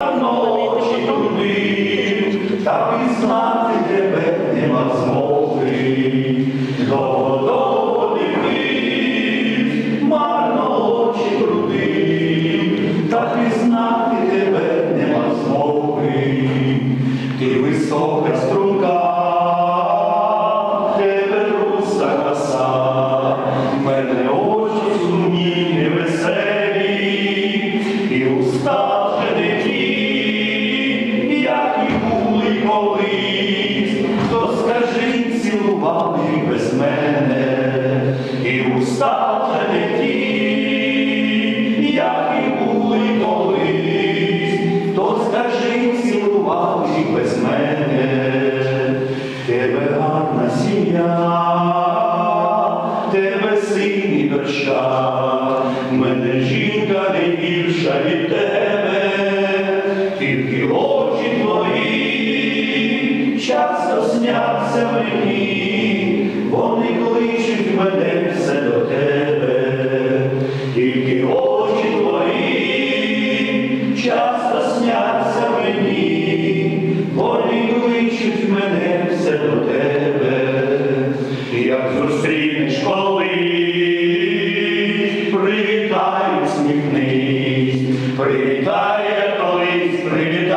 ночі туди, та пізнати тебе нема змоги. Довго-довго дивись, марно очі трудив, та пізнати тебе нема змоги. Ти висока цілували без мене, і уста вже не ті, як і були колись, то скажи, цілували без мене, тебе гарна сім'я, тебе син і дочка, мене жінка не більша від тебе, тільки знявся мені, вони кличуть мене все до тебе, тільки очі твої, часто сняться мені, вони кличуть мене все до тебе, як зустрінеш колись, привітаю сміхнись, привітає колись, привітай.